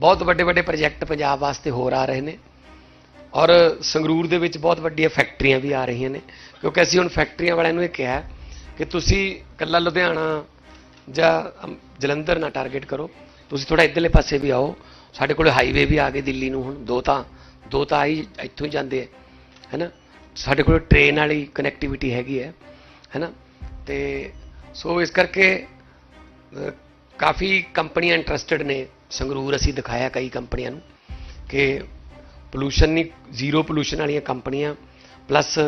ਬਹੁਤ ਵੱਡੇ ਵੱਡੇ ਪ੍ਰੋਜੈਕਟ ਪੰਜਾਬ ਵਾਸਤੇ ਹੋਰ ਆ ਰਹੇ ਨੇ ਔਰ ਸੰਗਰੂਰ ਦੇ ਵਿੱਚ ਬਹੁਤ ਵੱਡੀਆਂ ਫੈਕਟਰੀਆਂ ਵੀ ਆ ਰਹੀਆਂ ਨੇ ਕਿਉਂਕਿ ਅਸੀਂ ਹੁਣ ਫੈਕਟਰੀਆਂ ਵਾਲਿਆਂ ਨੂੰ ਇਹ ਕਿਹਾ ਕਿ ਤੁਸੀਂ ਕੱਲਾ ਲੁਧਿਆਣਾ ਜਾਂ ਜਲੰਧਰ ਨਾ ਟਾਰਗੇਟ ਕਰੋ। ਤੁਸੀਂ ਥੋੜਾ ਇੱਧਰਲੇ ਪਾਸੇ ਵੀ ਆਓ। ਸਾਡੇ ਕੋਲ ਹਾਈਵੇ ਵੀ ਆ ਗਏ ਦਿੱਲੀ ਨੂੰ ਹੁਣ, ਦੋ ਤਾਂ ਦੋ ਤਾਂ ਆਈ ਇੱਥੋਂ ਹੀ ਜਾਂਦੇ ਹੈ ਹੈਨਾ? ਸਾਡੇ ਕੋਲ ਟ੍ਰੇਨ ਵਾਲੀ ਕਨੈਕਟੀਵਿਟੀ ਹੈਗੀ ਹੈ, ਹੈਨਾ? ਤੇ ਸੋ ਇਸ ਕਰਕੇ ਕਾਫੀ ਕੰਪਨੀਆਂ ਇੰਟਰਸਟਡ ਨੇ ਸੰਗਰੂਰ ਅਸੀਂ ਦਿਖਾਇਆ ਕਈ ਕੰਪਨੀਆਂ ਨੂੰ ਕਿ ਪੋਲੂਸ਼ਨ ਨਹੀਂ ਜ਼ੀਰੋ ਪੋਲੂਸ਼ਨ ਵਾਲੀਆਂ ਕੰਪਨੀਆਂ ਪਲੱਸ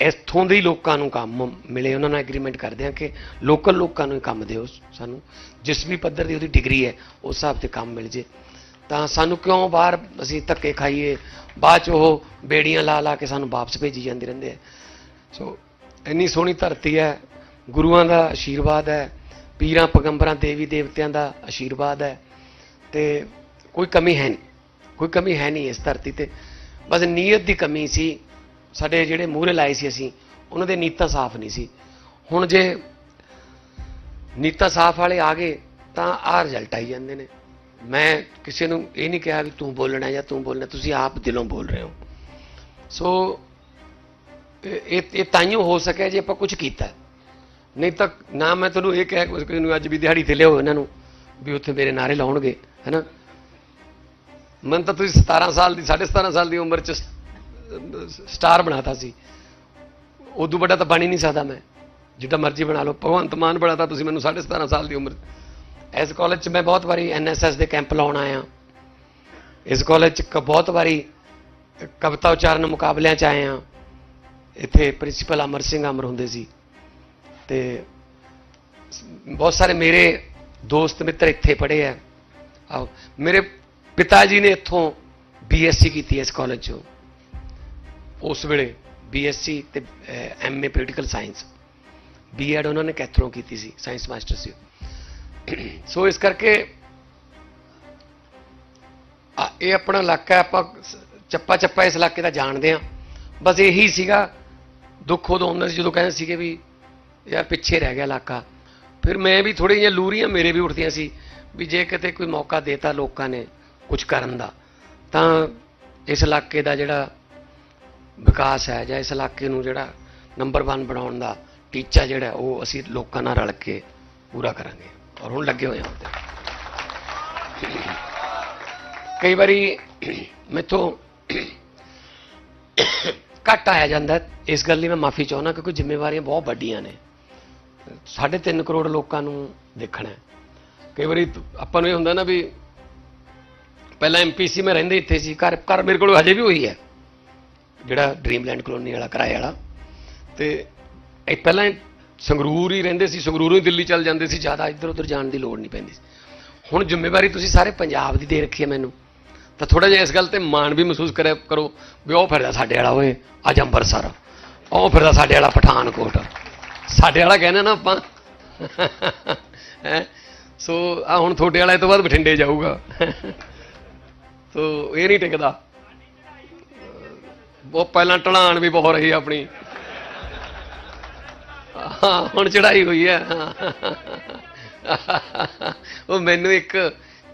ਇੱਥੋਂ ਦੇ ਹੀ ਲੋਕਾਂ ਨੂੰ ਕੰਮ ਮਿਲੇ। ਉਹਨਾਂ ਨਾਲ ਐਗਰੀਮੈਂਟ ਕਰਦੇ ਆ ਕਿ ਲੋਕਲ ਲੋਕਾਂ ਨੂੰ ਹੀ ਕੰਮ ਦਿਓ ਸਾਨੂੰ। ਜਿਸ ਵੀ ਪੱਧਰ ਦੀ ਉਹਦੀ ਡਿਗਰੀ ਹੈ, ਉਸ ਹਿਸਾਬ ਤੇ ਕੰਮ ਮਿਲ ਜੇ। ਤਾਂ ਸਾਨੂੰ ਕਿਉਂ ਬਾਹਰ ਅਸੀਂ ਧੱਕੇ ਖਾਈਏ? ਬਾਅਦ ਚ ਉਹ ਬੇੜੀਆਂ ਲਾ ਲਾ ਕੇ ਸਾਨੂੰ ਵਾਪਸ ਭੇਜੀ ਜਾਂਦੇ ਰਹਿੰਦੇ ਆ। ਸੋ ਇੰਨੀ ਸੋਹਣੀ ਧਰਤੀ ਹੈ, ਗੁਰੂਆਂ ਦਾ ਆਸ਼ੀਰਵਾਦ ਹੈ, ਪੀਰਾਂ, ਪੈਗੰਬਰਾਂ ਦੇਵੀ ਦੇਵਤਿਆਂ ਦਾ ਆਸ਼ੀਰਵਾਦ ਹੈ। ਤੇ ਕੋਈ ਕਮੀ ਹੈ ਨਹੀਂ, ਕੋਈ ਕਮੀ ਹੈ ਨਹੀਂ ਇਸ ਧਰਤੀ ਤੇ। ਬਸ ਨੀਅਤ ਦੀ ਕਮੀ ਸੀ, ਸਾਡੇ ਜਿਹੜੇ ਮੂਹਰੇ ਲਾਏ ਸੀ ਅਸੀਂ, ਉਹਨਾਂ ਦੇ ਨੀਤਾ ਸਾਫ਼ ਨਹੀਂ ਸੀ। ਹੁਣ ਜੇ ਨੀਤਾ ਸਾਫ਼ ਵਾਲੇ ਆ ਗਏ, ਤਾਂ ਆਹ ਰਿਜ਼ਲਟ ਆਈ ਜਾਂਦੇ ਨੇ। ਮੈਂ ਕਿਸੇ ਨੂੰ ਇਹ ਨਹੀਂ ਕਿਹਾ ਵੀ ਤੂੰ ਬੋਲਣਾ ਜਾਂ ਤੂੰ ਬੋਲਣਾ, ਤੁਸੀਂ ਆਪ ਦਿਲੋਂ ਬੋਲ ਰਹੇ ਹੋ। ਸੋ, ਇਹ, ਇਹ- ਤਾਈਓ ਹੋ ਸਕਿਆ ਜੇ ਆਪਾਂ ਕੁਝ ਕੀਤਾ। ਨਹੀਂ ਤਾਂ ਨਾ ਮੈਂ ਤੁਹਾਨੂੰ ਇਹ ਕਹਿ ਕਿਸੇ ਨੂੰ ਅੱਜ ਵੀ ਦਿਹਾੜੀ ਤੇ ਲਿਆਓ ਇਹਨਾਂ ਨੂੰ, ਵੀ ਉੱਥੇ ਮੇਰੇ ਨਾਰੇ ਲਾਉਣਗੇ। ਹੈਨਾ ਮਨ ਤਾਂ ਤੁਸੀਂ 17 ਸਾਲ ਦੀ 17.5 ਸਾਲ ਦੀ ਉਮਰ ਚ ਸਟਾਰ ਬਣਾਤਾ ਸੀ। ਉਦੋਂ ਵੱਡਾ ਤਾਂ ਬਣ ਹੀ ਨਹੀਂ ਸਕਦਾ ਮੈਂ। ਜਿੱਦਾਂ ਮਰਜ਼ੀ ਬਣਾ ਲਓ। ਭਗਵੰਤ ਮਾਨ ਬਣਾਤਾ ਤੁਸੀਂ ਮੈਨੂੰ 17.5 ਸਾਲ ਦੀ ਉਮਰ। ਇਸ ਕਾਲਜ 'ਚ ਮੈਂ ਬਹੁਤ ਵਾਰੀ ਐਨਐਸਐਸ ਦੇ ਕੈਂਪ ਲਾਉਣ ਆਇਆ। ਇਸ ਕਾਲਜ 'ਚ ਕ- ਬਹੁਤ ਵਾਰੀ ਕਵਿਤਾ ਉਚਾਰਨ ਮੁਕਾਬਲਿਆਂ 'ਚ ਆਏ ਆ ਇੱਥੇ ਪ੍ਰਿੰਸੀਪਲ ਅਮਰ ਸਿੰਘ ਅਮਰ ਹੁੰਦੇ ਸੀ। ਤੇ ਬਹੁਤ ਸਾਰੇ ਮੇਰੇ ਦੋਸਤ ਮਿੱਤਰ ਇੱਥੇ ਪੜ੍ਹੇ ਆ। ਆਓ। ਮੇਰੇ ਪਿਤਾ ਜੀ ਨੇ ਇੱਥੋਂ ਬੀਐਸਸੀ ਕੀਤੀ ਹੈ ਇਸ ਕਾਲਜ 'ਚੋਂ। ਉਸ ਵੇਲੇ ਬੀਐਸਸੀ ਤੇ ਐਮਏ ਪੋਲੀਟੀਕਲ ਸਾਇੰਸ ਬੀਐਡ ਉਹਨਾਂ ਨੇ ਕੈਥਰੋਂ ਕੀਤੀ ਸੀ ਸਾਇੰਸ ਮਾਸਟਰ ਸੀ ਸੋ ਇਸ ਕਰਕੇ ਇਹ ਆਪਣਾ ਇਲਾਕਾ ਆਪਾਂ ਚੱਪਾ ਚੱਪਾ ਇਸ ਇਲਾਕੇ ਦਾ ਜਾਣਦੇ ਆ ਬਸ ਇਹੀ ਸੀਗਾ ਦੁੱਖ ਉਦੋਂ ਹੁੰਦਾ ਸੀ ਜਦੋਂ ਕਹਿੰਦੇ ਸੀਗੇ ਵੀ ਯਾਰ ਪਿੱਛੇ ਰਹਿ ਗਿਆ ਇਲਾਕਾ। ਫਿਰ ਮੈਂ ਵੀ ਥੋੜੀ ਜਿਹੀਆਂ ਲੂਰੀਆਂ ਮੇਰੇ ਵੀ ਉੱਠਦੀਆਂ ਸੀ ਵੀ ਜੇ ਕਿਤੇ ਕੋਈ ਮੌਕਾ ਦੇਤਾ ਲੋਕਾਂ ਨੇ ਕੁਝ ਕਰਨ ਦਾ, ਤਾਂ ਇਸ ਇਲਾਕੇ ਦਾ ਜਿਹੜਾ ਵਿਕਾਸ ਹੈ ਜਾਂ ਇਸ ਇਲਾਕੇ ਨੂੰ ਜਿਹੜਾ ਨੰਬਰ 1 ਬਣਾਉਣ ਦਾ ਟੀਚਾ ਜਿਹੜਾ ਉਹ ਅਸੀਂ ਲੋਕਾਂ ਨਾਲ ਰਲ ਕੇ ਪੂਰਾ ਕਰਾਂਗੇ। ਔਰ ਹੁਣ ਲੱਗੇ ਹੋਏ ਹਾਂ ਉਹਤੇ ਕਈ ਵਾਰੀ ਮੈਥੋਂ ਘੱਟ ਆਇਆ ਜਾਂਦਾ ਇਸ ਗੱਲ ਲਈ ਮੈਂ ਮਾਫੀ ਚਾਹੁੰਦਾ ਕਿਉਂਕਿ ਜ਼ਿੰਮੇਵਾਰੀਆਂ ਬਹੁਤ ਵੱਡੀਆਂ ਨੇ। 3.5 ਕਰੋੜ ਲੋਕਾਂ ਨੂੰ ਦੇਖਣਾ ਹੈ। ਕਈ ਵਾਰੀ ਆਪਾਂ ਨੂੰ ਇਹ ਹੁੰਦਾ ਨਾ ਵੀ ਪਹਿਲਾਂ ਐਮਪੀਸੀ ਮੈਂ ਰਹਿੰਦੇ ਇੱਥੇ ਸੀ, ਘਰ ਘਰ ਮੇਰੇ ਕੋਲ ਹਜੇ ਵੀ ਉਹੀ ਹੈ, ਜਿਹੜਾ ਡ੍ਰੀਮਲੈਂਡ ਕਲੋਨੀ ਵਾਲਾ, ਕਿਰਾਏ ਵਾਲਾ। ਤੇ ਇਹ ਪਹਿਲਾਂ ਸੰਗਰੂਰ ਹੀ ਰਹਿੰਦੇ ਸੀ, ਸੰਗਰੂਰੋਂ ਹੀ ਦਿੱਲੀ ਚੱਲ ਜਾਂਦੇ ਸੀ, ਜ਼ਿਆਦਾ ਇੱਧਰ ਉੱਧਰ ਜਾਣ ਦੀ ਲੋੜ ਨਹੀਂ ਪੈਂਦੀ ਸੀ। ਹੁਣ ਜ਼ਿੰਮੇਵਾਰੀ ਤੁਸੀਂ ਸਾਰੇ ਪੰਜਾਬ ਦੀ ਦੇ ਰੱਖੀ ਹੈ ਮੈਨੂੰ। ਤਾਂ ਥੋੜਾ ਜਿਹਾ ਇਸ ਗੱਲ ਤੇ ਮਾਣ ਵੀ ਮਹਿਸੂਸ ਕਰਿਆ ਕਰੋ ਵੀ ਉਹ ਫਿਰਦਾ ਸਾਡੇ ਵਾਲਾ ਓਏ, ਅੱਜ ਅੰਮ੍ਰਿਤਸਰ। ਉਹ ਫਿਰਦਾ ਸਾਡੇ ਵਾਲਾ ਪਠਾਨਕੋਟ। ਸਾਡੇ ਵਾਲਾ ਕਹਿੰਦੇ ਨਾ ਆਪਾਂ। ਹੈਂ? ਸੋ ਆ ਹੁਣ ਤੁਹਾਡੇ ਵਾਲੇ ਤੋਂ ਬਾਅਦ ਬਠਿੰਡੇ ਜਾਊਗਾ। ਸੋ, ਇਹ ਨਹੀਂ ਟਿਕਦਾ। ਉਹ ਪਹਿਲਾਂ ਢਲਾਣ ਵੀ ਬਹੁਤ ਰਹੀ ਆਪਣੀ। ਹੁਣ ਚੜਾਈ ਹੋਈ ਹੈ। ਉਹ ਮੈਨੂੰ ਇੱਕ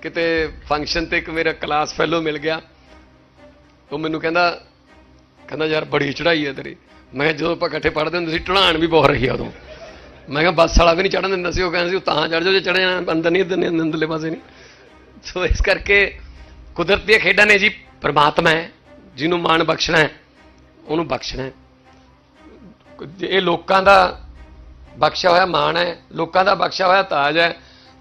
ਕਿਤੇ ਫੰਕਸ਼ਨ ਤੇ ਇੱਕ ਮੇਰਾ ਕਲਾਸ ਫੈਲੋ ਮਿਲ ਗਿਆ। ਉਹ ਮੈਨੂੰ ਕਹਿੰਦਾ ਕਹਿੰਦਾ ਯਾਰ ਬੜੀ ਚੜਾਈ ਹੈ ਤੇਰੀ। ਮੈਂ ਕਿਹਾ ਜਦੋਂ ਆਪਾਂ ਇਕੱਠੇ ਪੜ੍ਹਦੇ ਹੁੰਦੇ ਸੀ, ਢਲਾਣ ਵੀ ਬਹੁਤ ਰਹੀ ਆ ਉਦੋਂ। ਮੈਂ ਕਿਹਾ ਬੱਸ ਵਾਲਾ ਵੀ ਨਹੀਂ ਚੜਨ ਦਿੰਦਾ ਸੀ, ਉਹ ਕਹਿੰਦਾ ਸੀ, ਉਹ ਤਾਂ ਚੜ ਜਾਓ, ਜੇ ਚੜੇ ਜਾਣਾ ਅੰਦਰ ਨਹੀਂ, ਅੰਦਰ ਅੰਦਰਲੇ ਪਾਸੇ ਨਹੀਂ। ਸੋ ਇਸ ਕਰਕੇ ਕੁਦਰਤ ਦੀਆਂ ਖੇਡਾਂ ਨੇ ਜੀ, ਪਰਮਾਤਮਾ ਹੈ, ਜਿਹਨੂੰ ਮਾਣ ਬਖਸ਼ਣਾ ਹੈ, ਉਹਨੂੰ ਬਖਸ਼ਣਾ ਹੈ। ਇਹ ਲੋਕਾਂ ਦਾ ਬਖਸ਼ਿਆ ਹੋਇਆ ਮਾਣ ਹੈ, ਲੋਕਾਂ ਦਾ ਬਖਸ਼ਿਆ ਹੋਇਆ ਤਾਜ ਹੈ,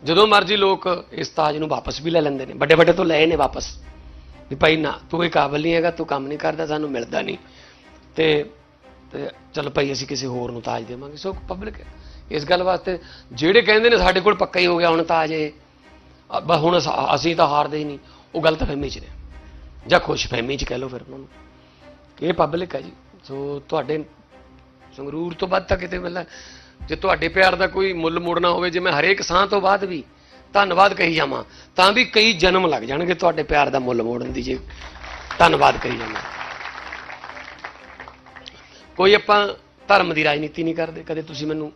ਜਦੋਂ ਮਰਜ਼ੀ ਲੋਕ ਇਸ ਤਾਜ ਨੂੰ ਵਾਪਸ ਵੀ ਲੈ ਲੈਂਦੇ ਨੇ, ਵੱਡੇ ਵੱਡੇ ਤੋਂ ਲਏ ਨੇ ਵਾਪਸ। ਵੀ ਭਾਈ ਨਾ, ਤੂੰ ਇਹ ਕਾਬਲ ਨਹੀਂ ਹੈਗਾ, ਤੂੰ ਕੰਮ ਨਹੀਂ ਕਰਦਾ, ਸਾਨੂੰ ਮਿਲਦਾ ਨਹੀਂ। ਤੇ ਤੇ ਚੱਲ ਭਾਈ ਅਸੀਂ ਕਿਸੇ ਹੋਰ ਨੂੰ ਤਾਜ ਦੇਵਾਂਗੇ। ਸੋ ਪਬਲਿਕ ਇਸ ਗੱਲ ਵਾਸਤੇ ਜਿਹੜੇ ਕਹਿੰਦੇ ਨੇ ਸਾਡੇ ਕੋਲ ਪੱਕਾ ਹੀ ਹੋ ਗਿਆ ਹੁਣ ਤਾਜ ਇਹ। ਬਸ ਹੁਣ ਅਸ- ਅਸੀਂ ਤਾਂ ਹਾਰਦੇ ਹੀ ਨਹੀਂ। ਉਹ ਗਲਤ ਫਹਿਮੀ ਚ ਨੇ। ਜਾਂ ਖੁਸ਼ ਫਹਿਮੀ ਚ ਕਹਿ ਲਓ ਫਿਰ ਉਹਨਾਂ ਨੂੰ। ਇਹ ਪਬਲਿਕ ਹੈ ਜੀ। ਸੋ ਤੁਹਾਡੇ ਸੰਗਰੂਰ ਤੋਂ ਵੱਧ ਤਾਂ ਕਿਤੇ ਮਿਲਦਾ ਜੇ ਤੁਹਾਡੇ ਪਿਆਰ ਦਾ ਕੋਈ ਮੁੱਲ ਮੋੜਨਾ ਹੋਵੇ, ਜੇ ਮੈਂ ਹਰੇਕ ਸਾਹ ਤੋਂ ਬਾਅਦ ਵੀ ਧੰਨਵਾਦ ਕਹੀ ਜਾਵਾਂ, ਤਾਂ ਵੀ ਕਈ ਜਨਮ ਲੱਗ ਜਾਣਗੇ ਤੁਹਾਡੇ ਪਿਆਰ ਦਾ ਮੁੱਲ ਮੋੜਨ ਦੀ ਜੇ ਧੰਨਵਾਦ ਕਹੀ ਜਾਵਾਂ। ਕੋਈ ਆਪਾਂ ਧਰਮ ਦੀ ਰਾਜਨੀਤੀ ਨਹੀਂ ਕਰਦੇ, ਕਦੇ ਤੁਸੀਂ ਮੈਨੂੰ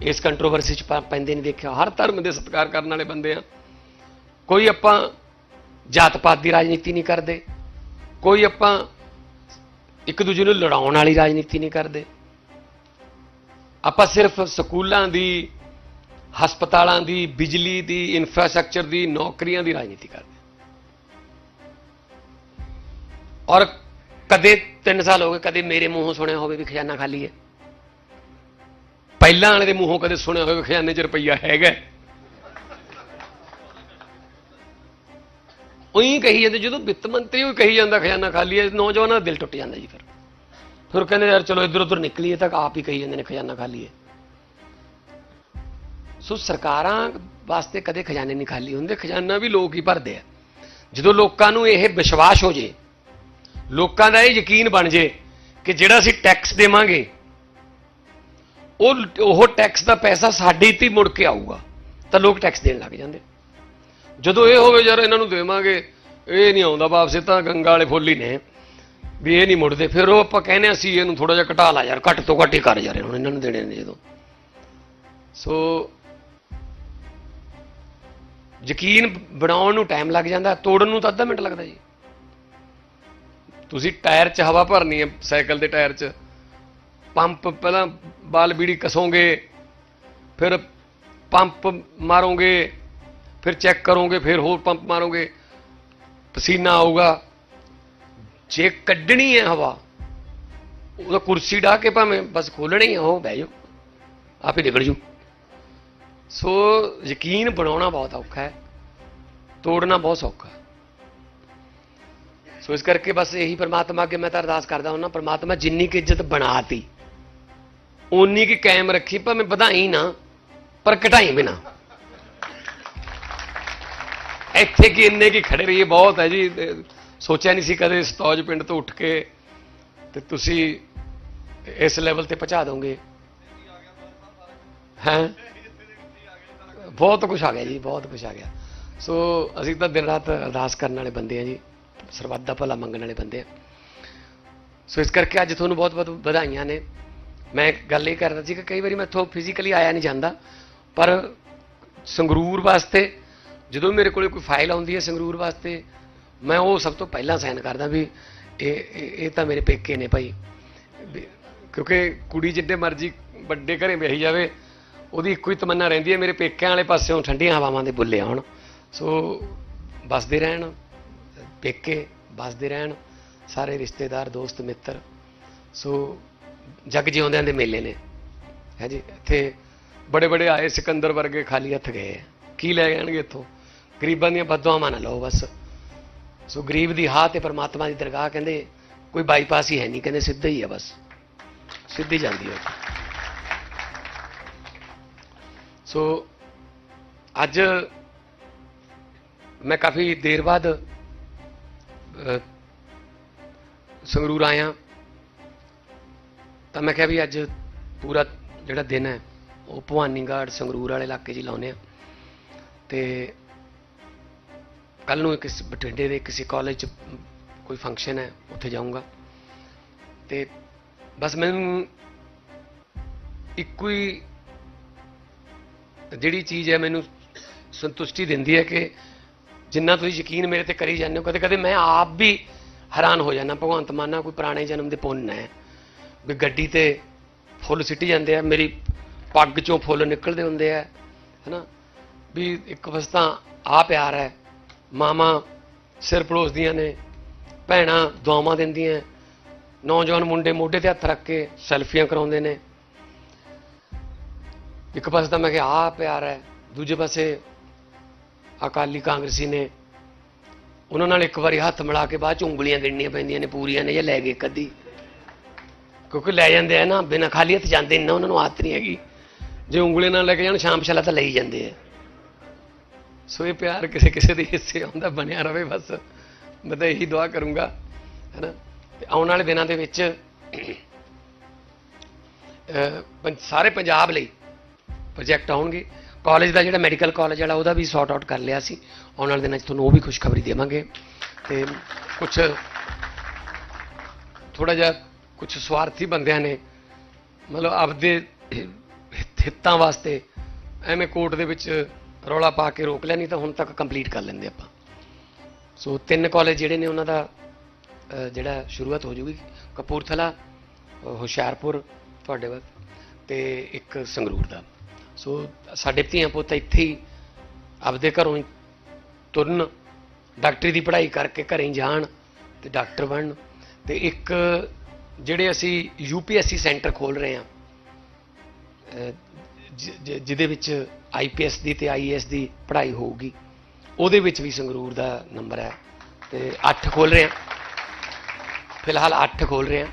ਇਸ ਕੰਟਰੋਵਰਸੀ ਚ ਪੈਂਦੇ ਨਹੀਂ ਦੇਖਿਆ। ਹਰ ਧਰਮ ਦੇ ਸਤਿਕਾਰ ਕਰਨ ਵਾਲੇ ਬੰਦੇ ਆ। ਕੋਈ ਆਪਾਂ ਜਾਤ ਪਾਤ ਦੀ ਰਾਜਨੀਤੀ ਨਹੀਂ ਕਰਦੇ। ਕੋਈ ਆਪਾਂ ਇੱਕ ਦੂਜੇ ਨੂੰ ਲੜਾਉਣ ਵਾਲੀ ਰਾਜਨੀਤੀ ਨਹੀਂ ਕਰਦੇ। ਆਪਾਂ ਸਿਰਫ ਸਕੂਲਾਂ ਦੀ, ਹਸਪਤਾਲਾਂ ਦੀ, ਬਿਜਲੀ ਦੀ ਇਨਫਰਾਸਟ੍ਰਕਚਰ ਦੀ, ਨੌਕਰੀਆਂ ਦੀ ਰਾਜਨੀਤੀ ਕਰਦੇ। ਔਰ ਕਦੇ 3 ਸਾਲ ਹੋ ਗਏ, ਕਦੇ ਮੇਰੇ ਮੂੰਹੋਂ ਸੁਣਿਆ ਹੋਵੇ ਵੀ ਖਜ਼ਾਨਾ ਖਾਲੀ ਹੈ। ਪਹਿਲਾਂ ਵਾਲੇ ਦੇ ਮੂੰਹੋਂ ਕਦੇ ਸੁਣਿਆ ਹੋਵੇ ਖਜ਼ਾਨੇ 'ਚ ਰੁਪਈਆ ਹੈਗਾ ਉਹੀ ਕਹੀ ਜਾਂਦੇ, ਜਦੋਂ ਵਿੱਤ ਮੰਤਰੀ ਉਹ ਕਹੀ ਜਾਂਦਾ ਖਜ਼ਾਨਾ ਖਾਲੀ ਹੈ, ਨੌਜਵਾਨਾਂ ਦਾ ਦਿਲ ਟੁੱਟ ਜਾਂਦਾ ਜੀ ਫਿਰ। ਫਿਰ ਕਹਿੰਦੇ ਯਾਰ ਚਲੋ ਇੱਧਰ ਉੱਧਰ ਨਿਕਲੀਏ ਤਾਂ ਆਪ ਹੀ ਕਹੀ ਜਾਂਦੇ ਨੇ ਖਜ਼ਾਨਾ ਖਾਲੀ ਹੈ। ਸੋ ਸਰਕਾਰਾਂ ਵਾਸਤੇ ਕਦੇ ਖਜ਼ਾਨੇ ਨਹੀਂ ਖਾਲੀ ਹੁੰਦੇ, ਖਜ਼ਾਨਾ ਵੀ ਲੋਕ ਹੀ ਭਰਦੇ ਆ। ਜਦੋਂ ਲੋਕਾਂ ਨੂੰ ਇਹ ਵਿਸ਼ਵਾਸ ਹੋ ਜੇ ਲੋਕਾਂ ਦਾ ਇਹ ਯਕੀਨ ਬਣ ਜੇ ਕਿ ਜਿਹੜਾ ਅਸੀਂ ਟੈਕਸ ਦੇਵਾਂਗੇ, ਉਹ ਉਹ ਟੈਕਸ ਦਾ ਪੈਸਾ ਸਾਡੇ ਤੇ ਹੀ ਮੁੜ ਕੇ ਆਊਗਾ, ਤਾਂ ਲੋਕ ਟੈਕਸ ਦੇਣ ਲੱਗ ਜਾਂਦੇ ਜਦੋਂ ਇਹ ਹੋਵੇ, ਯਾਰ ਇਹਨਾਂ ਨੂੰ ਦੇਵਾਂਗੇ, ਇਹ ਨਹੀਂ ਆਉਂਦਾ ਵਾਪਸ, ਇਹ ਤਾਂ ਗੰਗਾ ਵਾਲੇ ਫੁੱਲ ਹੀ ਨੇ, ਵੀ ਇਹ ਨਹੀਂ ਮੁੜਦੇ। ਫਿਰ ਉਹ ਆਪਾਂ ਕਹਿੰਦੇ ਅਸੀਂ ਇਹਨੂੰ ਥੋੜਾ ਜਿਹਾ ਘਟਾ ਲਾ ਯਾਰ, ਘੱਟ ਤੋਂ ਘੱਟ ਹੀ ਕਰ ਯਾਰ ਹੁਣ ਇਹਨਾਂ ਨੂੰ ਦੇਣੇ ਨੇ ਜਦੋਂ। ਸੋ ਯਕੀਨ ਬਣਾਉਣ ਨੂੰ ਟਾਈਮ ਲੱਗ ਜਾਂਦਾ, ਤੋੜਨ ਨੂੰ ਤਾਂ ਅੱਧਾ ਮਿੰਟ ਲੱਗਦਾ ਜੀ। ਤੁਸੀਂ ਟਾਇਰ 'ਚ ਹਵਾ ਭਰਨੀ ਹੈ, ਸਾਈਕਲ ਦੇ ਟਾਇਰ 'ਚ। ਪੰਪ ਪਹਿਲਾਂ ਬਾਲ ਬੀੜੀ ਕਸੋਗੇ, ਫਿਰ ਪੰਪ ਮਾਰੋਗੇ, ਫਿਰ ਚੈੱਕ ਕਰੋਗੇ, ਫਿਰ ਹੋਰ ਪੰਪ ਮਾਰੋਗੇ, ਪਸੀਨਾ ਆਊਗਾ। ਜੇ ਕੱਢਣੀ ਹੈ ਹਵਾ, ਉਹਦਾ ਕੁਰਸੀ ਢਾ ਕੇ ਭਾਵੇਂ ਬਸ ਖੋਲਣੀ ਹੈ, ਉਹ ਬਹਿ ਜਾਓ, ਆਪੇ ਨਿਕਲ ਜੂ ਸੋ ਯਕੀਨ ਬਣਾਉਣਾ ਬਹੁਤ ਔਖਾ ਹੈ, ਤੋੜਨਾ ਬਹੁਤ ਸੌਖਾ ਹੈ। ਸੋ ਇਸ ਕਰਕੇ ਬਸ ਇਹੀ ਪ੍ਰਮਾਤਮਾ ਅੱਗੇ ਮੈਂ ਤਾਂ ਅਰਦਾਸ ਕਰਦਾ ਹਾਂ ਪ੍ਰਮਾਤਮਾ ਜਿੰਨੀ ਕਿ ਇੱਜ਼ਤ ਬਣਾਤੀ, ਓਨੀ ਕੀ ਕਾਇਮ ਰੱਖੀ, ਭਾਵੇਂ ਵਧਾਈ ਨਾ, ਪਰ ਘਟਾਈ ਵੀ ਨਾ ਇੱਥੇ ਕਿ ਇੰਨੇ ਕੀ ਖੜੇ ਰਹੀਏ, ਬਹੁਤ ਹੈ ਜੀ। ਸੋਚਿਆ ਨਹੀਂ ਸੀ ਕਦੇ ਸਤੌਜ ਪਿੰਡ ਤੋਂ ਉੱਠ ਕੇ ਤੇ ਤੁਸੀਂ ਇਸ ਲੈਵਲ ਤੇ ਪਹੁੰਚਾ ਦੋਗੇ। ਹੈ? ਬਹੁਤ ਕੁਝ ਆ ਗਿਆ ਜੀ, ਬਹੁਤ ਕੁਝ ਆ ਗਿਆ। ਸੋ ਅਸੀਂ ਤਾਂ ਦਿਨ ਰਾਤ ਅਰਦਾਸ ਕਰਨ ਵਾਲੇ ਬੰਦੇ ਆ ਜੀ। ਸਰਬੱਤ ਦਾ ਭਲਾ ਮੰਗਣ ਵਾਲੇ ਬੰਦੇ ਆ। ਸੋ ਇਸ ਕਰਕੇ ਅੱਜ ਤੁਹਾਨੂੰ ਬਹੁਤ ਬਹੁਤ ਵਧਾਈਆਂ ਨੇ। ਮੈਂ ਗੱਲ ਇਹ ਕਰਦਾ ਸੀ ਕਿ ਕਈ ਵਾਰੀ ਮੈਂ ਮੈਥੋਂ ਫਿਜ਼ੀਕਲੀ ਆਇਆ ਨਹੀਂ ਜਾਂਦਾ, ਪਰ ਸੰਗਰੂਰ ਵਾਸਤੇ ਜਦੋਂ ਮੇਰੇ ਕੋਲੇ ਕੋਈ ਫਾਈਲ ਆਉਂਦੀ ਹੈ ਸੰਗਰੂਰ ਵਾਸਤੇ, ਮੈਂ ਉਹ ਸਭ ਤੋਂ ਪਹਿਲਾਂ ਸਾਈਨ ਕਰਦਾ ਵੀ ਇਹ ਇਹ ਤਾਂ ਮੇਰੇ ਪੇਕੇ ਨੇ ਭਾਈ। ਵੀ- ਕਿਉਂਕਿ ਕੁੜੀ ਜਿੱਡੇ ਮਰਜ਼ੀ ਵੱਡੇ ਘਰੇ ਵਿਆਹੀ ਜਾਵੇ, ਉਹਦੀ ਇੱਕੋ ਹੀ ਤਮੰਨਾ ਰਹਿੰਦੀ ਹੈ ਮੇਰੇ ਪੇਕਿਆਂ ਵਾਲੇ ਪਾਸਿਓਂ ਠੰਡੀਆਂ ਹਵਾਵਾਂ ਦੇ ਬੁੱਲੇ ਆਉਣ। ਸੋ ਬਸਦੇ ਰਹਿਣ। ਪੇਕੇ ਬਸਦੇ ਰਹਿਣ, ਸਾਰੇ ਰਿਸ਼ਤੇਦਾਰ, ਦੋਸਤ, ਮਿੱਤਰ। ਸੋ ਜਗ ਜਿਉਂਦਿਆਂ ਦੇ ਮੇਲੇ ਨੇ। ਹੈ ਜੀ, ਇੱਥੇ ਬੜੇ ਬੜੇ ਆਏ, ਸਿਕੰਦਰ ਵਰਗੇ ਖਾਲੀ ਹੱਥ ਗਏ। ਕੀ ਲੈ ਜਾਣਗੇ ਇੱਥੋਂ? ਗਰੀਬਾਂ ਦੀਆਂ ਬਦਦੁਆਵਾਂ ਨਾ ਲਓ ਬਸ। ਸੋ ਗਰੀਬ ਦੀ ਹਾਂ ਤੇ ਪਰਮਾਤਮਾ ਦੀ ਦਰਗਾਹ ਕਹਿੰਦੇ, ਕੋਈ ਬਾਈਪਾਸ ਹੀ ਹੈ ਨਹੀਂ, ਕਹਿੰਦੇ ਸਿੱਧਾ ਹੀ ਹੈ ਬਸ। ਸਿੱਧੀ ਜਾਂਦੀ ਹੈ। ਸੋ ਅੱਜ ਮੈਂ ਕਾਫੀ ਦੇਰ ਬਾਅਦ ਸੰਗਰੂਰ ਆਇਆ ਤਾਂ ਮੈਂ ਕਿਹਾ ਵੀ ਅੱਜ ਪੂਰਾ ਜਿਹੜਾ ਦਿਨ ਹੈ, ਉਹ ਭਵਾਨੀਗੜ੍ਹ ਸੰਗਰੂਰ ਵਾਲੇ ਇਲਾਕੇ 'ਚ ਹੀ ਲਾਉਨੇ ਆ ਤੇ ਕੱਲ ਨੂੰ ਕਿਸ ਬਠਿੰਡੇ ਦੇ ਕਿਸੇ ਕਾਲਜ 'ਚ ਕੋਈ ਫੰਕਸ਼ਨ ਹੈ, ਉੱਥੇ ਜਾਊਂਗਾ। ਤੇ ਬਸ ਮੈਨੂੰ ਇੱਕੋ ਹੀ ਜਿਹੜੀ ਚੀਜ਼ ਹੈ, ਮੈਨੂੰ ਸੰਤੁਸ਼ਟੀ ਦਿੰਦੀ ਹੈ ਕਿ ਜਿੰਨਾ ਤੁਸੀਂ ਯਕੀਨ ਮੇਰੇ ਤੇ ਕਰੀ ਜਾਂਦੇ ਹੋ, ਕਦੇ ਕਦੇ ਮੈਂ ਆਪ ਵੀ ਹੈਰਾਨ ਹੋ ਜਾਂਦਾ, ਭਗਵੰਤ ਮਾਨਾ ਕੋਈ ਪੁਰਾਣੇ ਜਨਮ ਦੇ ਪੁੰਨ ਹੈ। ਵੀ ਗੱਡੀ ਤੇ ਫੁੱਲ ਸਿੱਟੀ ਜਾਂਦੇ ਆ, ਮੇਰੀ ਪੱਗ ਚੋਂ ਫੁੱਲ ਨਿਕਲਦੇ ਹੁੰਦੇ ਆ, ਹੈਨਾ? ਵੀ ਇੱਕ ਵਸਤਾ ਆ ਪਿਆਰ ਹੈ ਮਾਮਾ ਸਿਰ ਪਲੋਸਦੀਆਂ ਨੇ, ਭੈਣਾਂ ਦੁਆਵਾਂ ਦਿੰਦੀਆਂ, ਨੌਜਵਾਨ ਮੁੰਡੇ ਮੋਢੇ ਤੇ ਹੱਥ ਰੱਖ ਕੇ ਸੈਲਫੀਆਂ ਕਰਾਉਂਦੇ ਨੇ। ਇੱਕ ਪਾਸੇ ਤਾਂ ਮੈਂ ਕਿਹਾ ਆ ਪਿਆਰ ਹੈ, ਦੂਜੇ ਪਾਸੇ ਅਕਾਲੀ ਕਾਂਗਰਸੀ ਨੇ ਉਹਨਾਂ ਨਾਲ ਇੱਕ ਵਾਰੀ ਹੱਥ ਮਿਲਾ ਕੇ ਬਾਅਦ ਚ ਉਂਗਲੀਆਂ ਗਿਣਨੀਆਂ ਪੈਂਦੀਆਂ ਨੇ, ਪੂਰੀਆਂ ਨੇ ਜਾਂ ਲੈ ਗਏ ਕਦੀ। ਕਿਉਂਕਿ ਲੈ ਜਾਂਦੇ ਆ ਨਾ, ਬਿਨਾਂ ਖਾਲੀ ਹੱਥ ਜਾਂਦੇ ਨੇ ਨਾ, ਉਹਨਾਂ ਨੂੰ ਆਦਤ ਨਹੀਂ ਹੈਗੀ। ਜੇ ਉਂਗਲੀਆਂ ਨਾਲ ਲੈ ਕੇ ਜਾਣ ਸ਼ਾਮ ਛਲਾ ਤਾਂ ਲਈ ਜਾਂਦੇ ਆ। ਸੋ ਇਹ ਪਿਆਰ ਕਿਸੇ ਕਿਸੇ ਦੇ ਹਿੱਸੇ ਆਉਂਦਾ, ਬਣਿਆ ਰਵੇ ਬਸ। ਮੈਂ ਤਾਂ ਇਹੀ ਦੁਆ ਕਰੂੰਗਾ, ਹੈਨਾ? ਤੇ ਆਉਣ ਵਾਲੇ ਦਿਨਾਂ ਦੇ ਵਿੱਚ ਸਾਰੇ ਪੰਜਾਬ ਲਈ ਪ੍ਰੋਜੈਕਟ ਆਉਣਗੇ। ਕਾਲਜ ਦਾ ਜਿਹੜਾ ਮੈਡੀਕਲ ਕਾਲਜ ਵਾਲਾ, ਉਹਦਾ ਵੀ ਸੌਟ ਆਊਟ ਕਰ ਲਿਆ ਸੀ। ਆਉਣ ਵਾਲੇ ਦਿਨਾਂ 'ਚ ਤੁਹਾਨੂੰ ਉਹ ਵੀ ਖੁਸ਼ਖਬਰੀ ਦੇਵਾਂਗੇ। ਤੇ ਕੁਝ ਥੋੜਾ ਜਿਹਾ ਕੁਝ ਸਵਾਰਥੀ ਬੰਦਿਆਂ ਨੇ, ਮਤਲਬ ਆਪਦੇ ਹਿੱਤਾਂ ਵਾਸਤੇ ਐਵੇਂ ਕੋਰਟ ਦੇ ਵਿੱਚ ਰੌਲਾ ਪਾ ਕੇ ਰੋਕ ਲਿਆ, ਨਹੀਂ ਤਾਂ ਹੁਣ ਤੱਕ ਕੰਪਲੀਟ ਕਰ ਲੈਂਦੇ ਆਪਾਂ। ਸੋ ਤਿੰਨ ਕਾਲਜ ਜਿਹੜੇ ਨੇ ਉਹਨਾਂ ਦਾ ਜਿਹੜਾ ਸ਼ੁਰੂਆਤ ਹੋ ਜੂਗੀ, ਕਪੂਰਥਲਾ, ਹੁਸ਼ਿਆਰਪੁਰ, ਤੁਹਾਡੇ ਵੱਲ, ਤੇ ਇੱਕ ਸੰਗਰੂਰ ਦਾ। ਸੋ ਸਾਡੇ ਧੀਆਂ ਪੁੱਤ ਇੱਥੇ ਹੀ ਆਪਦੇ ਘਰੋਂ ਤੁਰਨ, ਡਾਕਟਰੀ ਦੀ ਪੜ੍ਹਾਈ ਕਰਕੇ ਘਰੇ ਜਾਣ ਤੇ ਡਾਕਟਰ ਬਣਨ। ਤੇ ਇੱਕ ਜਿਹੜੇ ਅਸੀਂ ਯੂਪੀਐਸਸੀ ਸੈਂਟਰ ਖੋਲ ਰਹੇ ਹਾਂ, ਅਹ ਜਿ- ਜਿ- ਜਿਹਦੇ ਵਿੱਚ ਆਈਪੀਐਸ ਦੀ ਤੇ ਆਈਏਐਸ ਦੀ ਪੜ੍ਹਾਈ ਹੋਊਗੀ, ਉਹਦੇ ਵਿੱਚ ਵੀ ਸੰਗਰੂਰ ਦਾ ਨੰਬਰ ਹੈ। ਤੇ 8 ਖੋਲ ਰਹੇ ਹਾਂ। ਫਿਲਹਾਲ 8 ਖੋਲ ਰਹੇ ਹਾਂ।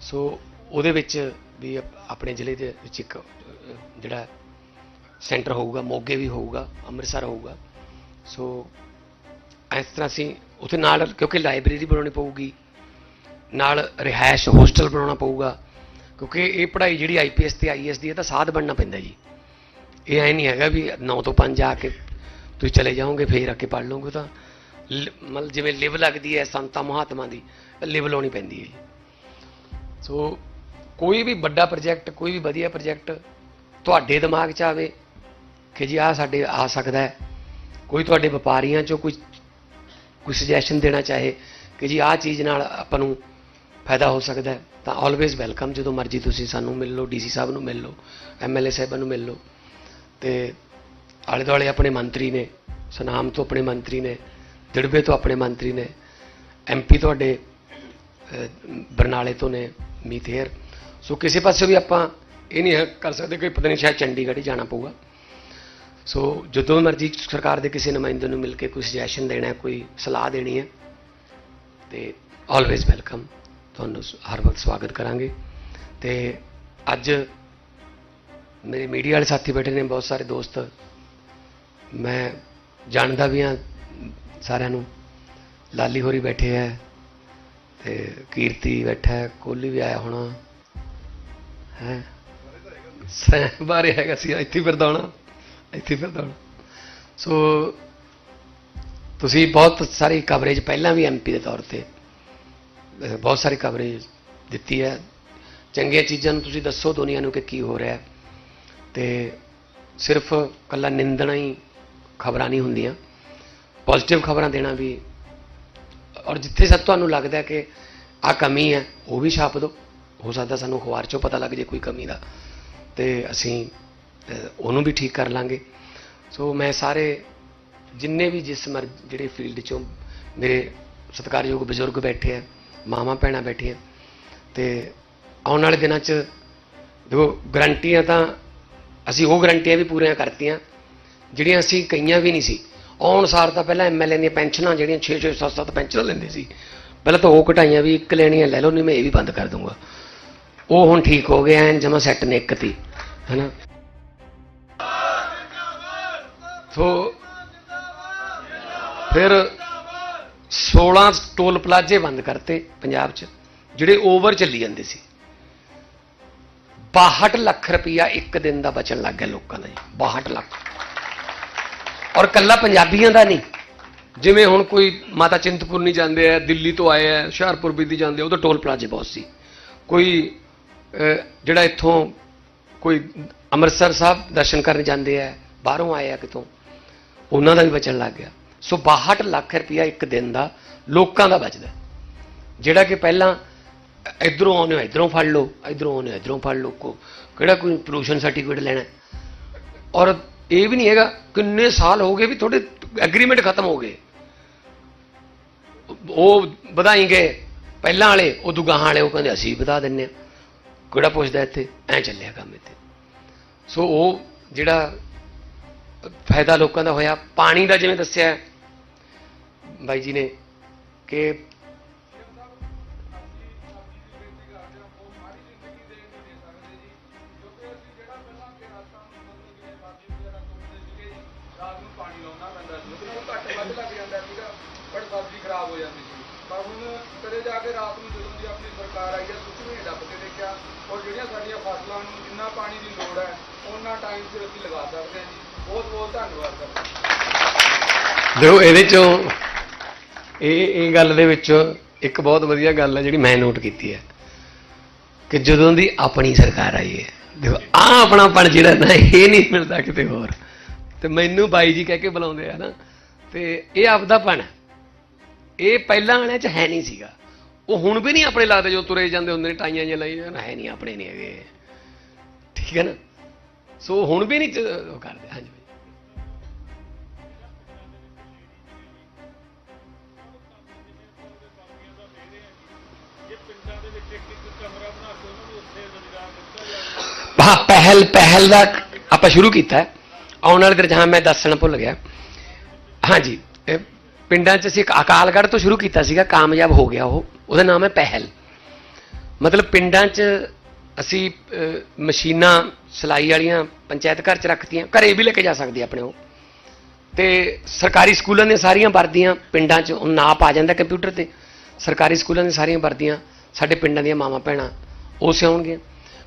ਸੋ ਉਹਦੇ ਵਿੱਚ ਵੀ ਆਪਣੇ ਜ਼ਿਲ੍ਹੇ ਦੇ ਵਿੱਚ ਇੱਕ ਜਿਹੜਾ ਸੈਂਟਰ ਹੋਊਗਾ, ਮੋਗੇ ਵੀ ਹੋਊਗਾ, ਅੰਮ੍ਰਿਤਸਰ ਹੋਊਗਾ। ਸੋ ਇਸ ਤਰ੍ਹਾਂ ਅਸੀਂ ਉੱਥੇ ਨਾਲ, ਕਿਉਂਕਿ ਲਾਇਬ੍ਰੇਰੀ ਬਣਾਉਣੀ ਪਊਗੀ, ਨਾਲ ਰਿਹਾਇਸ਼ ਹੋਸਟਲ ਬਣਾਉਣਾ ਪਊਗਾ, ਕਿਉਂਕਿ ਇਹ ਪੜ੍ਹਾਈ ਜਿਹੜੀ ਆਈਪੀਐਸ ਤੇ ਆਈਐਸ ਦੀ ਹੈ, ਤਾਂ ਸਾਧ ਬਣਨਾ ਪੈਂਦਾ ਜੀ। ਇਹ ਐ ਨਹੀਂ ਹੈਗਾ ਵੀ 9 ਤੋਂ 5 ਆ ਕੇ ਤੁਸੀਂ ਚਲੇ ਜਾਓਗੇ, ਫੇਰ ਆ ਕੇ ਪੜ੍ਹ ਲਓਗੇ ਤਾਂ। ਲ- ਮਤਲਬ ਜਿਵੇਂ ਲਿਵ ਲੱਗਦੀ ਹੈ ਸੰਤਾਂ ਮਹਾਤਮਾ ਦੀ, ਲਿਵ ਲਾਉਣੀ ਪੈਂਦੀ ਹੈ ਜੀ। ਸੋ ਕੋਈ ਵੀ ਵੱਡਾ ਪ੍ਰੋਜੈਕਟ, ਕੋਈ ਵੀ ਵਧੀਆ ਪ੍ਰੋਜੈਕਟ ਤੁਹਾਡੇ ਦਿਮਾਗ 'ਚ ਆਵੇ ਕਿ ਜੀ ਆ ਸਾਡੇ ਆ ਸਕਦਾ ਹੈ। ਕੋਈ ਤੁਹਾਡੇ ਵਪਾਰੀਆਂ 'ਚੋਂ ਕੋਈ ਕੋਈ ਸੁਜੈਸ਼ਨ ਦੇਣਾ ਚਾਹੇ ਕਿ ਜੀ ਆਹ ਚੀਜ਼ ਨਾਲ ਆਪਾਂ ਨੂੰ ਫਾਇਦਾ ਹੋ ਸਕਦਾ ਹੈ, ਤਾਂ ਆਲਵੇਜ਼ ਵੈਲਕਮ ਜਦੋਂ ਮਰਜ਼ੀ ਤੁਸੀਂ ਸਾਨੂੰ ਮਿਲ ਲਓ, ਡੀਸੀ ਸਾਹਿਬ ਨੂੰ ਮਿਲ ਲਓ ਐਮਐਲਏ ਸਾਹਿਬਾਂ ਨੂੰ ਮਿਲ ਲਓ। ਤੇ ਆਲੇ ਦੁਆਲੇ ਆਪਣੇ ਮੰਤਰੀ ਨੇ, ਸਨਾਮ ਤੋਂ ਆਪਣੇ ਮੰਤਰੀ ਨੇ, ਦਿੜਬੇ ਤੋਂ ਆਪਣੇ ਮੰਤਰੀ ਨੇ ਐਮਪੀ ਤੁਹਾਡੇ ਬਰਨਾਲੇ ਤੋਂ ਨੇ ਮੀਥੇਰ ਸੋ ਕਿਸੇ ਪਾਸੇ ਵੀ ਆਪਾਂ ਇਹ ਨਹੀਂ ਹੈ, ਕਰ ਸਕਦੇ ਕਿ ਪਤਾ ਨਹੀਂ ਸ਼ਾਇਦ ਚੰਡੀਗੜ੍ਹ ਹੀ ਜਾਣਾ ਪਊਗਾ। ਸੋ ਜਦੋਂ ਮਰਜ਼ੀ ਸਰਕਾਰ ਦੇ ਕਿਸੇ ਨੁਮਾਇੰਦੇ ਨੂੰ ਮਿਲ ਕੇ ਕੋਈ ਸੁਜੈਸ਼ਨ ਦੇਣਾ ਹੈ, ਕੋਈ ਸਲਾਹ ਦੇਣੀ ਹੈ, ਤੇ ਆਲਵੇਜ਼ ਵੈਲਕਮ ਤੁਹਾਨੂੰ ਸ- ਹਰ ਵਕਤ ਸਵਾਗਤ ਕਰਾਂਗੇ। ਤੇ ਅੱਜ ਮੇਰੇ ਮੀਡੀਆ ਵਾਲੇ ਸਾਥੀ ਬੈਠੇ ਨੇ, ਬਹੁਤ ਸਾਰੇ ਦੋਸਤ। ਮੈਂ ਜਾਣਦਾ ਵੀ ਹਾਂ ਸਾਰਿਆਂ ਨੂੰ। ਲਾਲੀ ਹੋਰੀ ਬੈਠੇ ਹੈ, ਤੇ ਕੀਰਤੀ ਬੈਠਾ ਹੈ, ਕੋਹਲੀ ਵੀ ਆਇਆ ਹੋਣਾ। ਹੈ? ਸੈਂ ਬਾਰੇ ਹੈਗਾ ਸੀ, ਇੱਥੇ ਹੀ ਫਿਰਦਾ ਹੋਣਾ। ਇੱਥੇ ਹੀ ਫਿਰਦਾ ਸੋ ਤੁਸੀਂ ਬਹੁਤ ਸਾਰੀ ਕਵਰੇਜ ਪਹਿਲਾਂ ਵੀ ਐਮਪੀ ਦੇ ਤੌਰ ਤੇ ਬਹੁਤ ਸਾਰੀ ਕਵਰੇਜ ਦਿੱਤੀ ਹੈ। ਚੰਗੀਆਂ ਚੀਜ਼ਾਂ ਨੂੰ ਤੁਸੀਂ ਦੱਸੋ ਦੁਨੀਆ ਨੂੰ ਕਿ ਕੀ ਹੋ ਰਿਹਾ ਹੈ। ਤੇ ਸਿਰਫ ਕੱਲਾ ਨਿੰਦਣਾ ਹੀ ਖਬਰਾਂ ਨਹੀਂ ਹੁੰਦੀਆਂ। ਪੋਜ਼ਿਟਿਵ ਖਬਰਾਂ ਦੇਣਾ ਵੀ, ਔਰ ਜਿੱਥੇ ਸੱਚ ਤੁਹਾਨੂੰ ਲੱਗਦਾ ਕਿ ਆ ਕਮੀ ਹੈ, ਉਹ ਵੀ ਛਾਪ ਦਿਓ। ਹੋ ਸਕਦਾ ਸਾਨੂੰ ਅਖਬਾਰ ਚੋਂ ਪਤਾ ਲੱਗ ਜੇ ਕੋਈ ਕਮੀ ਦਾ। ਤੇ ਅਸੀਂ ਉਹਨੂੰ ਵੀ ਠੀਕ ਕਰ ਲਾਂਗੇ। ਸੋ ਮੈਂ ਸਾਰੇ ਜਿੰਨੇ ਵੀ ਜਿਸ ਮਰ, ਜਿਹੜੇ ਫੀਲਡ ਚੋਂ ਮੇਰੇ ਸਤਿਕਾਰਯੋਗ ਬਜ਼ੁਰਗ ਬੈਠੇ ਆ, ਮਾਵਾਂ ਭੈਣਾਂ ਬੈਠੀਆਂ, ਤੇ ਆਉਣ ਵਾਲੇ ਦਿਨਾਂ 'ਚ ਦੇਖੋ, ਗਰੰਟੀਆਂ ਤਾਂ ਅਸੀਂ ਉਹ ਗਰੰਟੀਆਂ ਵੀ ਪੂਰੀਆਂ ਕਰਤੀਆਂ, ਜਿਹੜੀਆਂ ਅਸੀਂ ਕਈਆਂ ਵੀ ਨਹੀਂ ਸੀ। ਆਉਣ ਸਾਰ ਤਾਂ ਪਹਿਲਾਂ ਐਮਐਲਏ ਦੀਆਂ ਪੈਨਸ਼ਨਾਂ ਜਿਹੜੀਆਂ 6 6 7 7 ਪੈਨਸ਼ਨਾਂ ਲੈਂਦੇ ਸੀ। ਪਹਿਲਾਂ ਤਾਂ ਉਹ ਘਟਾਈਆਂ ਵੀ, ਇੱਕ ਲੈਣੀਆਂ ਲੈ ਲਓ, ਨਹੀਂ ਮੈਂ ਇਹ ਵੀ ਬੰਦ ਕਰ ਦੂੰਗਾ ਉਹ ਹੁਣ ਠੀਕ ਹੋ ਗਿਆ ਐਨ, ਜਮਾ ਸੈੱਟ ਨੇ ਇੱਕ ਤੀ, ਹੈਨਾ? ਸੋ ਫਿਰ 16 ਟੋਲ ਪਲਾਜ਼ੇ ਬੰਦ ਕਰਤੇ ਪੰਜਾਬ 'ਚ, ਜਿਹੜੇ ਓਵਰ ਚੱਲੀ ਜਾਂਦੇ ਸੀ। 62 ਲੱਖ ਰੁਪਇਆ ਇੱਕ ਦਿਨ ਦਾ ਬਚਣ ਲੱਗ ਗਿਆ ਲੋਕਾਂ ਦਾ ਜੀ 62 ਲੱਖ। ਔਰ ਕੱਲਾ ਪੰਜਾਬੀਆਂ ਦਾ ਨਹੀਂ। ਜਿਵੇਂ ਹੁਣ ਕੋਈ ਮਾਤਾ ਚਿੰਤਪੁਰਨੀ ਜਾਂਦੇ ਆ, ਦਿੱਲੀ ਤੋਂ ਆਏ ਆ, ਹੁਸ਼ਿਆਰਪੁਰ ਵੀ ਜਾਂਦੇ ਆ ਉਹਦਾ ਟੋਲ ਪਲਾਜ਼ੇ ਬਹੁਤ ਸੀ। ਕੋਈ ਜਿਹੜਾ ਇੱਥੋਂ ਕੋਈ ਅੰਮ੍ਰਿਤਸਰ ਸਾਹਿਬ ਦਰਸ਼ਨ ਕਰਨ ਜਾਂਦੇ ਆ, ਬਾਹਰੋਂ ਆਏ ਆ ਕਿਤੋਂ ਉਹਨਾਂ ਦਾ ਵੀ ਬਚਣ ਲੱਗ ਗਿਆ। ਸੋ 62 ਲੱਖ ਰੁਪਇਆ ਇੱਕ ਦਿਨ ਦਾ ਲੋਕਾਂ ਦਾ ਬਚਦਾ ਜਿਹੜਾ ਕਿ ਪਹਿਲਾਂ ਇਧਰੋਂ ਆਉਣੇ ਹੋ, ਇਧਰੋਂ ਫੜ ਲਓ, ਇਧਰੋਂ ਆਉਣੇ ਇਧਰੋਂ ਫੜ ਲਓ, ਕੋ ਕਿਹੜਾ ਕੋਈ ਪੋਲੂਸ਼ਨ ਸਰਟੀਫਿਕੇਟ ਲੈਣਾ ਔਰ ਇਹ ਵੀ ਨਹੀਂ ਹੈਗਾ, ਕਿੰਨੇ ਸਾਲ ਹੋ ਗਏ ਵੀ ਤੁਹਾਡੇ ਐਗਰੀਮੈਂਟ ਖਤਮ ਹੋ ਗਏ। ਉਹ ਵਧਾਈ ਗਏ, ਪਹਿਲਾਂ ਵਾਲੇ, ਉਹ ਦੁਗਾਹਾਂ ਵਾਲੇ, ਉਹ ਕਹਿੰਦੇ ਅਸੀਂ ਵਧਾ ਦਿੰਨੇ ਆ ਕਿਹੜਾ ਪੁੱਛਦਾ ਇੱਥੇ? ਐ ਚੱਲਿਆ ਕੰਮ ਇੱਥੇ। ਸੋ ਉਹ ਜਿਹੜਾ ਫਾਇਦਾ ਲੋਕਾਂ ਦਾ ਹੋਇਆ। ਪਾਣੀ ਦਾ ਜਿਵੇਂ ਦੱਸਿਆ ਬਾਈ ਜੀ ਨੇ ਕਿ ਔਰ ਜਿਹੜੀਆਂ ਸਾਡੀਆਂ ਫਸਲਾਂ ਨੂੰ ਜਿੰਨਾ ਪਾਣੀ ਦੀ ਲੋੜ ਹੈ ਉਹਨਾਂ ਟਾਈਮ ਸਿਰ ਅਸੀਂ ਲਗਾ ਸਕਦੇ ਹਾਂ ਜੀ। ਬਹੁਤ ਬਹੁਤ ਧੰਨਵਾਦ ਸਰ। ਦੇਖੋ, ਇਹਦੇ ਚੋਂ ਇਹ ਇਹ ਗੱਲ ਦੇ ਵਿੱਚ ਇੱਕ ਬਹੁਤ ਵਧੀਆ ਗੱਲ ਹੈ ਜਿਹੜੀ ਮੈਂ ਨੋਟ ਕੀਤੀ ਹੈ ਕਿ ਜਦੋਂ ਦੀ ਆਪਣੀ ਸਰਕਾਰ ਆਈ ਹੈ, ਦੇਖੋ ਆ ਆਪਣਾਪਣ ਜਿਹੜਾ ਨਾ, ਇਹ ਨਹੀਂ ਮਿਲਦਾ ਕਿਤੇ ਹੋਰ। ਤੇ ਮੈਨੂੰ ਬਾਈ ਜੀ ਕਹਿ ਕੇ ਬੁਲਾਉਂਦੇ ਆ ਨਾ, ਤੇ ਇਹ ਆਪਦਾ ਪਣ ਇਹ ਪਹਿਲਾਂ ਵਾਲਿਆਂ 'ਚ ਹੈ ਨਹੀਂ ਸੀਗਾ। ਉਹ ਹੁਣ ਵੀ ਨਹੀਂ ਆਪਣੇ ਲੱਗਦੇ ਜੋ ਤੁਰੇ ਜਾਂਦੇ ਹੁੰਦੇ ਨੇ, ਟਾਈਆਂ ਜਿਹਾ ਲਈ ਨਾ, ਹੈ ਨਹੀਂ, ਆਪਣੇ ਨਹੀਂ ਹੈਗੇ। ਠੀਕ ਹੈ ਨਾ? ਸੋ ਹੁਣ ਵੀ ਨਹੀਂ, ਉਹ ਕਰਦੇ, ਹਾਂਜੀ ਹਾਂ, ਪਹਿਲ ਪਹਿਲ ਦਾ ਆਪਾਂ ਸ਼ੁਰੂ ਕੀਤਾ। ਆਉਣ ਵਾਲੇ ਦਿਨ 'ਚ ਮੈਂ ਦੱਸਣਾ ਭੁੱਲ ਗਿਆ। ਹਾਂਜੀ ਪਿੰਡਾਂ 'ਚ ਅਸੀਂ ਇੱਕ ਅਕਾਲਗੜ੍ਹ ਤੋਂ ਸ਼ੁਰੂ ਕੀਤਾ ਸੀਗਾ, ਕਾਮਯਾਬ ਹੋ ਗਿਆ ਉਹ। ਉਹਦਾ ਨਾਮ ਹੈ ਪਹਿਲ। ਮਤਲਬ ਪਿੰਡਾਂ 'ਚ ਅਸੀਂ ਮਸ਼ੀਨਾਂ ਸਿਲਾਈ ਵਾਲੀਆਂ ਪੰਚਾਇਤ ਘਰ 'ਚ ਰੱਖਤੀਆਂ, ਘਰੇ ਵੀ ਲੈ ਕੇ ਜਾ ਸਕਦੇ ਆਪਣੇ ਉਹ। ਤੇ ਸਰਕਾਰੀ ਸਕੂਲਾਂ ਦੀਆਂ ਸਾਰੀਆਂ ਵਰਦੀਆਂ ਪਿੰਡਾਂ 'ਚ ਉਹ ਨਾਪ ਆ ਜਾਂਦਾ ਕੰਪਿਊਟਰ ਤੇ। ਸਰਕਾਰੀ ਸਕੂਲਾਂ ਦੀਆਂ ਸਾਰੀਆਂ ਵਰਦੀਆਂ ਸਾਡੇ ਪਿੰਡਾਂ ਦੀਆਂ ਮਾਵਾਂ ਭੈਣਾਂ ਉਹ ਸਿਆਉਣਗੀਆਂ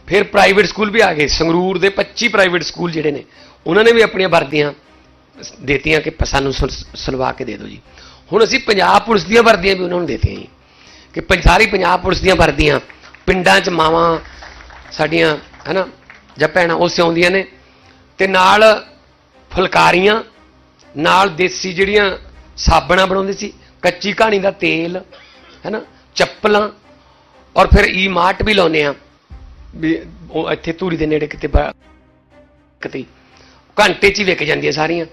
ਫਿਰ ਪ੍ਰਾਈਵੇਟ ਸਕੂਲ ਵੀ ਆ ਗਏ। ਸੰਗਰੂਰ ਦੇ 25 ਪ੍ਰਾਈਵੇਟ ਸਕੂਲ ਜਿਹੜੇ ਨੇ, ਉਹਨਾਂ ਨੇ ਵੀ ਆਪਣੀਆਂ ਵਰਦੀਆਂ ਦੇਤੀਆਂ ਕਿ ਸਾਨੂੰ ਸਲ- ਸਲਵਾ ਕੇ ਦੇ ਦਿਓ ਜੀ। ਹੁਣ ਅਸੀਂ ਪੰਜਾਬ ਪੁਲਿਸ ਦੀਆਂ ਵਰਦੀਆਂ ਵੀ ਉਹਨਾਂ ਨੂੰ ਦੇਤੀਆਂ ਜੀ। ਕਿ ਪੰ- ਸਾਰੀ ਪੰਜਾਬ ਪੁਲਿਸ ਦੀਆਂ ਵਰਦੀਆਂ, ਪਿੰਡਾਂ 'ਚ ਮਾਵਾਂ, ਸਾਡੀਆਂ, ਹੈਨਾ, ਜਾਂ ਭੈਣਾਂ, ਉਹ ਸਿਉਂਦੀਆਂ ਨੇ। ਤੇ ਨਾਲ ਫੁਲਕਾਰੀਆਂ, ਨਾਲ ਦੇਸੀ ਜਿਹੜੀਆਂ ਸਾਬਣਾਂ ਬਣਾਉਂਦੇ ਸੀ, ਕੱਚੀ ਕਹਾਣੀ ਦਾ ਤੇਲ, ਹੈਨਾ, ਚੱਪਲਾਂ, ਔਰ ਫਿਰ ਈ ਮਾਰਟ ਵੀ ਲਾਉਨੇ ਆ ਵੀ ਉਹ ਇੱਥੇ ਧੂਰੀ ਦੇ ਨੇੜੇ ਕਿਤੇ ਕਿਤੇ ਘੰਟੇ 'ਚ ਹੀ ਵਿਕ ਜਾਂਦੀਆਂ ਸਾਰੀਆਂ।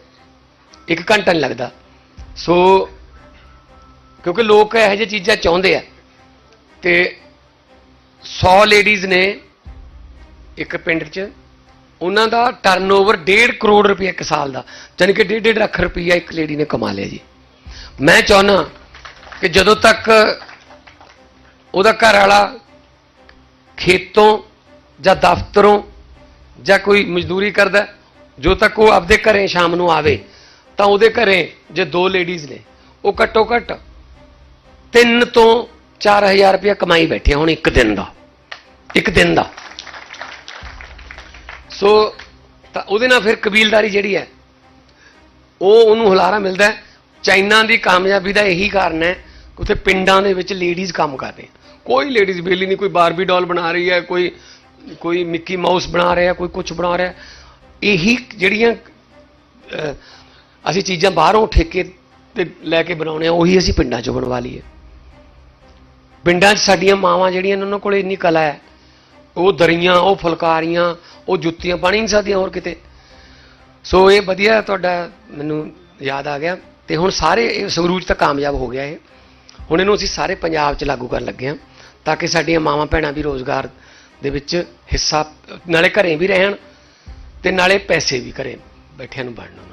ਇੱਕ ਘੰਟਾ ਨਹੀਂ ਲੱਗਦਾ। ਸੋ, ਕਿਉਂਕਿ ਲੋਕ ਇਹੋ ਜਿਹੀ ਚੀਜ਼ਾਂ ਚਾਹੁੰਦੇ ਆ ਤੇ 100 ਲੇਡੀਜ਼ ਨੇ ਇੱਕ ਪਿੰਡ 'ਚ, ਉਹਨਾਂ ਦਾ ਟਰਨਓਵਰ 1.5 ਕਰੋੜ ਰੁਪਏ ਇੱਕ ਸਾਲ ਦਾ ਯਾਨੀ ਕਿ 1.5 ਲੱਖ ਰੁਪਈਆ ਇੱਕ ਲੇਡੀ ਨੇ ਕਮਾ ਲਿਆ ਜੀ। ਮੈਂ ਚਾਹੁੰਦਾ ਕਿ ਜਦੋਂ ਤੱਕ ਉਹਦਾ ਘਰ ਵਾਲਾ ਖੇਤੋਂ ਜਾਂ ਦਫ਼ਤਰੋਂ ਜਾਂ ਕੋਈ ਮਜ਼ਦੂਰੀ ਕਰਦਾ ਜੋ ਤੱਕ ਉਹ ਆਪਦੇ ਘਰੇ ਸ਼ਾਮ ਨੂੰ ਆਵੇ ਤਾਂ ਉਹਦੇ ਘਰੇ ਜੇ ਦੋ ਲੇਡੀਜ਼ ਨੇ, ਉਹ ਘੱਟੋ ਘੱਟ 3 ਤੋਂ 4000 ਰੁਪਇਆ ਕਮਾਈ ਬੈਠੇ ਹੁਣ ਇੱਕ ਦਿਨ ਦਾ, ਇੱਕ ਦਿਨ ਦਾ। ਸੋ ਤਾਂ ਉਹਦੇ ਨਾਲ ਫਿਰ ਕਬੀਲਦਾਰੀ ਜਿਹੜੀ ਹੈ, ਉਹ ਉਹਨੂੰ ਹੁਲਾਰਾ ਮਿਲਦਾ ਚਾਈਨਾ ਦੀ ਕਾਮਯਾਬੀ ਦਾ ਇਹੀ ਕਾਰਨ ਹੈ ਕਿ ਉੱਥੇ ਪਿੰਡਾਂ ਦੇ ਵਿੱਚ ਲੇਡੀਜ਼ ਕੰਮ ਕਰ ਰਹੀਆਂ ਕੋਈ ਲੇਡੀਜ਼ ਬੇਲੀ ਨਹੀਂ, ਕੋਈ ਬਾਰਬੀ ਡਾਲ ਬਣਾ ਰਹੀ ਹੈ, ਕੋਈ ਕੋਈ ਮਿੱਕੀ ਮਾਊਸ ਬਣਾ ਰਿਹਾ, ਕੋਈ ਕੁਝ ਬਣਾ ਰਿਹਾ। ਇਹੀ ਜਿਹੜੀਆਂ ਅਸੀਂ ਚੀਜ਼ਾਂ ਬਾਹਰੋਂ ਠੇਕੇ ਤੇ ਲੈ ਕੇ ਬਣਾਉਣੇ ਆ ਉਹੀ ਅਸੀਂ ਪਿੰਡਾਂ 'ਚੋਂ ਬਣਵਾ ਲਈਏ। ਪਿੰਡਾਂ 'ਚ ਸਾਡੀਆਂ ਮਾਵਾਂ ਜਿਹੜੀਆਂ ਨੇ, ਉਹਨਾਂ ਕੋਲ ਇੰਨੀ ਕਲਾ ਹੈ। ਉਹ ਦਰੀਆਂ, ਉਹ ਫੁਲਕਾਰੀਆਂ, ਉਹ ਜੁੱਤੀਆਂ ਪਾਣੀ ਨਹੀਂ ਸਕਦੀਆਂ ਹੋਰ ਕਿਤੇ। ਸੋ ਇਹ ਵਧੀਆ ਤੁਹਾਡਾ ਮੈਨੂੰ ਯਾਦ ਆ ਗਿਆ ਤੇ ਹੁਣ ਸਾਰੇ ਇਹ ਸੰਗਰੂਰ 'ਚ ਤਾਂ ਕਾਮਯਾਬ ਹੋ ਗਿਆ ਇਹ। ਹੁਣ ਇਹਨੂੰ ਅਸੀਂ ਸਾਰੇ ਪੰਜਾਬ 'ਚ ਲਾਗੂ ਕਰਨ ਲੱਗੇ ਹਾਂ ਤਾਂ ਕਿ ਸਾਡੀਆਂ ਮਾਵਾਂ ਭੈਣਾਂ ਵੀ ਰੋਜ਼ਗਾਰ ਦੇ ਵਿੱਚ ਹਿੱਸਾ, ਨਾਲੇ ਘਰੇ ਵੀ ਰਹਿਣ ਤੇ ਨਾਲੇ ਪੈਸੇ ਵੀ ਘਰੇ ਬੈਠਿਆਂ ਨੂੰ ਬਣਨ।